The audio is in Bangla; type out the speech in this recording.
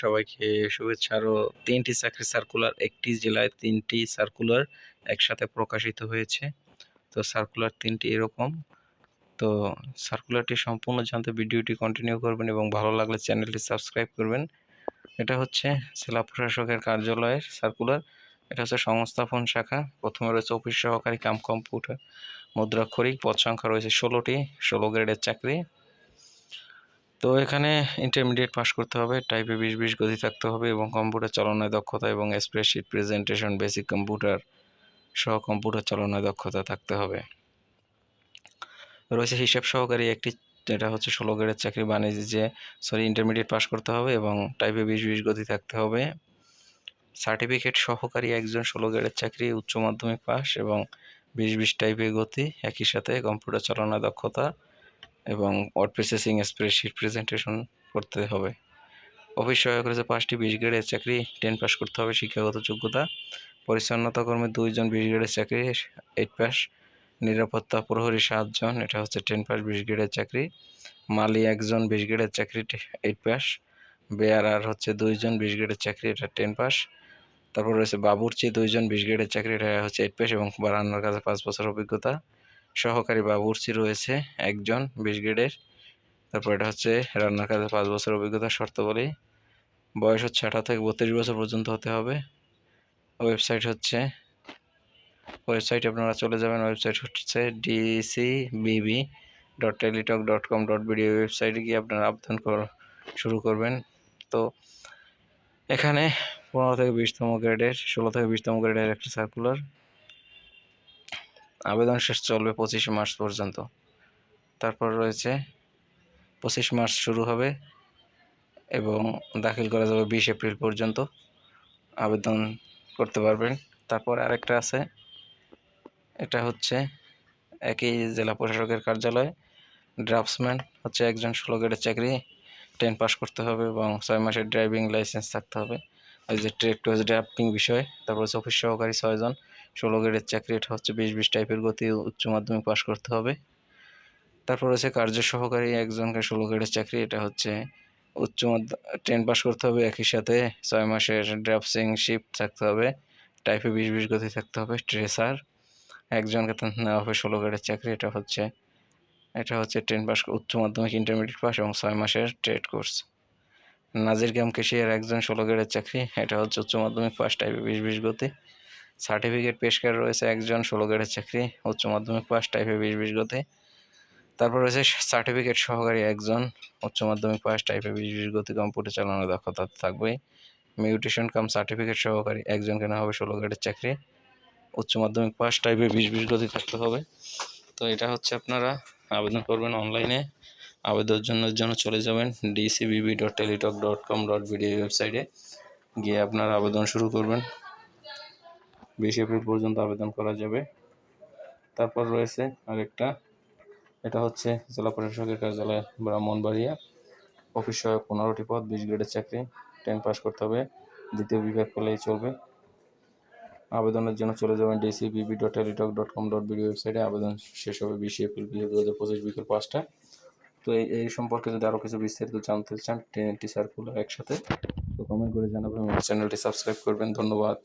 সবাইকে শুভেচ্ছা। আরও তিনটি চাকরি সার্কুলার একটি জেলায় তিনটি সার্কুলার একসাথে প্রকাশিত হয়েছে। তো সার্কুলার তিনটি এরকম। তো সার্কুলারটি সম্পূর্ণ জানতে ভিডিওটি কন্টিনিউ করবেন এবং ভালো লাগলে চ্যানেলটি সাবস্ক্রাইব করবেন। এটা হচ্ছে জেলা প্রশাসকের কার্যালয়ের সার্কুলার এটা হচ্ছে সংস্থাপন শাখা। প্রথমে রয়েছে অফিস সহকারী কাম কম্পিউটার মুদ্রাক্ষরিক পদ সংখ্যা রয়েছে ষোলোটি। ষোলো গ্রেডের চাকরি। তো এখানে ইন্টারমিডিয়েট পাস করতে হবে টাইপে বিশ বিশ গতি থাকতে হবে এবং কম্পিউটার চালনায় দক্ষতা এবং স্প্রেডশিট প্রেজেন্টেশন বেসিক কম্পিউটার সহ কম্পিউটার চালনায় দক্ষতা থাকতে হবে। রয়েছে হিসাব সহকারী একটি, যেটা হচ্ছে ষোলো গ্রেডের চাকরি বাণিজ্যে সরি ইন্টারমিডিয়েট পাস করতে হবে এবং টাইপে বিশ বিশ গতি থাকতে হবে। সার্টিফিকেট সহকারী একজন ষোলো গ্রেডের চাকরি, উচ্চ মাধ্যমিক পাস এবং বিশ বিশ টাইপের গতি, একই সাথে কম্পিউটার চালনায় দক্ষতা এবং ওয়ার্ড প্রসেসিং স্প্রেডশিট প্রেজেন্টেশন করতে হবে। অফিস সহায়ক রয়েছে পাঁচটি বিশ গ্রেডের চাকরি টেন পাস করতে হবে, শিক্ষাগত যোগ্যতা, পরিচ্ছন্নতা কর্মী দুইজন বিশ গ্রেডের চাকরি এইট পাস নিরাপত্তা প্রহরী সাতজন, এটা হচ্ছে টেন পাস বিশ গ্রেডের চাকরি, মালি একজন বিশ গ্রেডের চাকরি এইট পাস বেয়ার আর হচ্ছে দুইজন বিশ গ্রেডের চাকরি, এটা টেন পাস তারপর রয়েছে বাবুরচি, দুইজন বিশ গ্রেডের চাকরি, এটা হচ্ছে এইট পাস এবং বারান্নার কাছে পাঁচ বছর অভিজ্ঞতা। সহকারী বাবুর্চি রয়েছে একজন বিশ গ্রেডের। তারপর এটা হচ্ছে রান্নার কাজে পাঁচ বছর অভিজ্ঞতা শর্তাবলী বয়স হচ্ছে আঠারো থেকে বত্রিশ বছর পর্যন্ত হতে হবে। ওয়েবসাইট হচ্ছে, ওয়েবসাইটে আপনারা চলে যাবেন। ওয়েবসাইট হচ্ছে DC BB dot Teletalk dot com dot BD ওয়েবসাইটে গিয়ে আপনারা আবেদন কর, শুরু করবেন। তো এখানে পনেরো থেকে বিশতম গ্রেডের, ষোলো থেকে বিশতম গ্রেডের একটা সার্কুলার আবেদন শেষ চলবে পঁচিশে মার্চ পর্যন্ত। তারপর রয়েছে, পঁচিশ মার্চ শুরু হবে এবং দাখিল করা যাবে বিশ এপ্রিল পর্যন্ত। আবেদন করতে পারবেন। তারপর আরেকটা আছে, এটা হচ্ছে একই জেলা প্রশাসকের কার্যালয়। ড্রাফটসম্যান হচ্ছে একজন ষোলো গ্রেডের চাকরি, টেন পাস করতে হবে এবং ছয় মাসের ড্রাইভিং লাইসেন্স থাকতে হবে। ওই যে ট্রেক টু ড্রাফটিং বিষয়, তারপর হচ্ছে অফিস সহকারী ছয়জন। ষোলো গ্রেডের চাকরি, এটা হচ্ছে বিশ বিশ টাইপের গতি, উচ্চ মাধ্যমিক পাস করতে হবে। তারপর হচ্ছে কার্য সহকারী একজনকে ষোলো গ্রেডের চাকরি, এটা হচ্ছে উচ্চ টেন পাস করতে হবে একই সাথে, ছয় মাসের ড্রাফসিং শিফট থাকতে হবে টাইপে বিশ বিশ গতি থাকতে হবে ট্রেসার একজনকে নেওয়া হবে ষোলো গ্রেডের চাকরি, এটা হচ্ছে এটা হচ্ছে টেন পাস উচ্চ মাধ্যমিক ইন্টারমিডিয়েট পাস এবং ছয় মাসের ট্রেড কোর্স নাজির গ্যাম কেশিয়ার একজন ষোলো গ্রেডের চাকরি, এটা হচ্ছে উচ্চ মাধ্যমিক পাস টাইপে বিশ বিশ গতি। সার্টিফিকেট পেশকার রয়েছে একজন ষোলো গ্রেডের চাকরি, উচ্চ মাধ্যমিক পাস টাইপে বিশ বিশ গতি। তারপর রয়েছে সার্টিফিকেট সহকারী একজন, উচ্চ মাধ্যমিক পাস টাইপে বিশ বিশ গতি কম্পিউটার চালানোর দক্ষতা থাকবে মিউটেশন কাম সার্টিফিকেট সহকারী একজন কেনা হবে ষোলো গ্রেডের চাকরি, উচ্চ মাধ্যমিক পাস টাইপে বিশ বিশ গতি থাকতে হবে। তো এটা হচ্ছে আপনারা আবেদন করবেন অনলাইনে। আবেদনের জন্য জন্য চলে যাবেন DCBB dot Teletalk dot com dot BD ওয়েবসাইটে গিয়ে আপনারা আবেদন শুরু করবেন। বিশ এপ্রিল পর্যন্ত আবেদন করা যাবে। তারপর রয়েছে আরেকটা। এটা হচ্ছে জেলা প্রশাসকের কার্যালয় ব্রাহ্মণবাড়িয়া। অফিস সহায়ক পনেরোটি পদ, বিশ গ্রেডের চাকরি টেন পাস করতে হবে। দ্বিতীয় বিভাগ পেলেই চলবে। আবেদনের জন্য চলে যাবেন DC BB dot Teletalk dot com dot BD ওয়েবসাইটে আবেদন শেষ হবে বিশে এপ্রিল দু হাজার পঁচিশ বিকেল পাঁচটা। তো এই এই সম্পর্কে যদি আরও কিছু বিস্তারিত জানতে চান টি সার্কুলার একসাথে। তো কমেন্ট করে জানাবেন চ্যানেলটি সাবস্ক্রাইব করবেন। ধন্যবাদ।